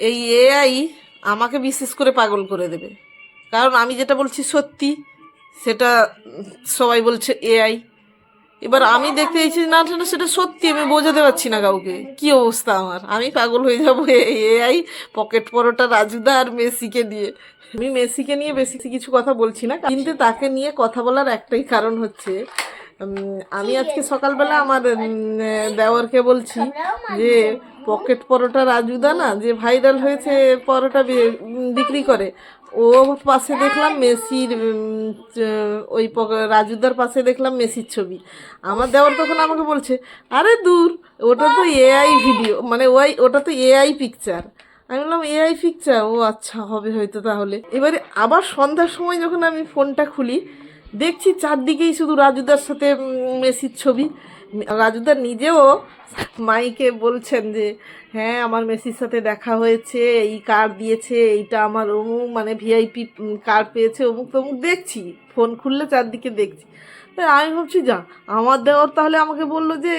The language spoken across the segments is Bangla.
এই এআই আমাকে বিশেষ করে পাগল করে দেবে। কারণ আমি যেটা বলছি সত্যি সেটা সবাই বলছে এআই এবার আমি দেখতে চাইছি না না সেটা সত্যি আমি বোঝাতে পারছি না কাউকে। কি অবস্থা আমার? আমি পাগল হয়ে যাব এআই পকেট পরোটা রাজুদা আর মেসিকে দিয়ে। আমি মেসিকে নিয়ে বেশি কিছু কথা বলছি না কিন্তু তাকে নিয়ে কথা বলার একটাই কারণ হচ্ছে আমি আজকে সকালবেলা আমার উম, দেওরকে বলছি যে পকেট পরোটা রাজুদা না, যে ভাইরাল হয়েছে পরোটা বিক্রি করে, ও পাশে দেখলাম মেসির ওই রাজুদার পাশে দেখলাম মেসির ছবি। আমার দেওয়ার তখন আমাকে বলছে, আরে দূর, ওটা তো এআই ভিডিও মানে ওই ওটা তো এআই পিকচার আমি বললাম এআই পিকচার ও আচ্ছা হবে হয়তো তাহলে। এবারে আবার সন্ধ্যার সময় যখন আমি ফোনটা খুলি দেখছি চারদিকেই শুধু রাজুদার সাথে মেসির ছবি। রাজুদার নিজেও মাইকে বলছেন যে হ্যাঁ আমার মেসির সাথে দেখা হয়েছে, এই কার দিয়েছে, এইটা আমার অমুক মানে ভিআইপি কার পেয়েছে অমুক তমুক দেখছি। ফোন খুললে চারদিকে দেখছি। আমি ভাবছি, যা, আমার দেওয়ার তাহলে আমাকে বলল যে,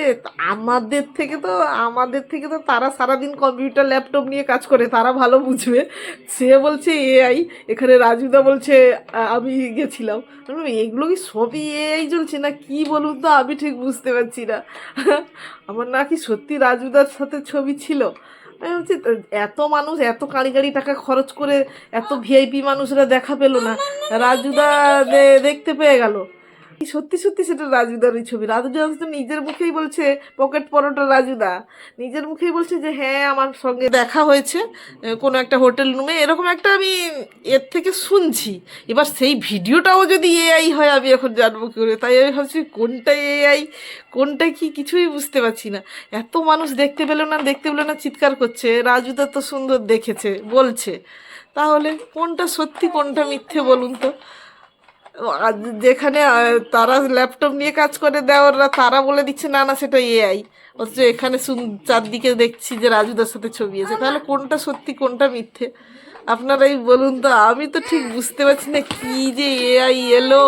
আমাদের থেকে তো, আমাদের থেকে তো তারা সারাদিন কম্পিউটার, ল্যাপটপ নিয়ে কাজ করে, তারা ভালো বুঝবে। সে বলছে এআই এখানে রাজুদা বলছে আমি গেছিলাম। এগুলো কি সবই এআই চলছে? না কি বলুন তো, আমি ঠিক বুঝতে পারছি না। আমার নাকি সত্যি রাজুদার সাথে ছবি ছিল? আমি ভাবছি এত মানুষ, এত কাঁড়ি টাকা খরচ করে, এত ভিআইপি মানুষরা দেখা পেল না। রাজুদা দেখতে পেয়ে গেল। সত্যি সত্যি সেটা রাজুদার ওই ছবি। রাজুদা তো নিজের মুখেই বলছে, পকেট পরোটা রাজুদা। নিজের মুখেই বলছে যে হ্যাঁ আমার সঙ্গে দেখা হয়েছে কোনো একটা হোটেল রুমে। এরকম একটা আমি এর থেকে শুনছি। এবার সেই ভিডিওটাও যদি এআই হয়, আমি এখন জানব কী করে। তাই আমি ভাবছি, কোনটা এআই কোনটা কি, কিছুই বুঝতে পারছি না। এত মানুষ দেখতে পেল না, দেখতে পেল না, চিৎকার করছে। রাজুদা তো সুন্দর দেখেছে, বলছে। তাহলে কোনটা সত্যি, কোনটা মিথ্যে বলুন তো? যেখানে তারা ল্যাপটপ নিয়ে কাজ করে দেওয়াররা তারা বলে দিচ্ছে না না সেটা এআই অথচ এখানে চারদিকে দেখছি যে রাজুদার সাথে ছবি আছে। তাহলে কোনটা সত্যি কোনটা মিথ্যে? আপনারাই বলুন তো আমি তো ঠিক বুঝতে পারছি না কি যে এআই এলো।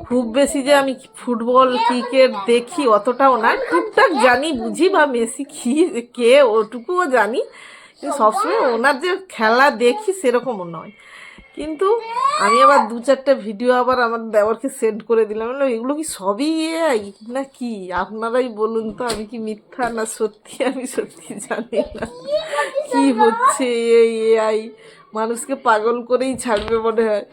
খুব বেশি যে আমি ফুটবল ক্রিকেট দেখি অতটাও না। টুকটাক জানি বুঝি বা মেসি কি কে ওটুকুও জানি। কিন্তু সবসময় ওনার যে খেলা দেখি সেরকমও নয়। কিন্তু আমি আবার দু চারটা ভিডিও আবার আমার দেওয়ারকে সেন্ড করে দিলাম। এগুলো কি সবই এআই না কি? আপনারাই বলুন তো, আমি কি মিথ্যা না সত্যি? আমি সত্যি জানি না। কি হচ্ছে এআই মানুষকে পাগল করেই ছাড়বে মনে হয়।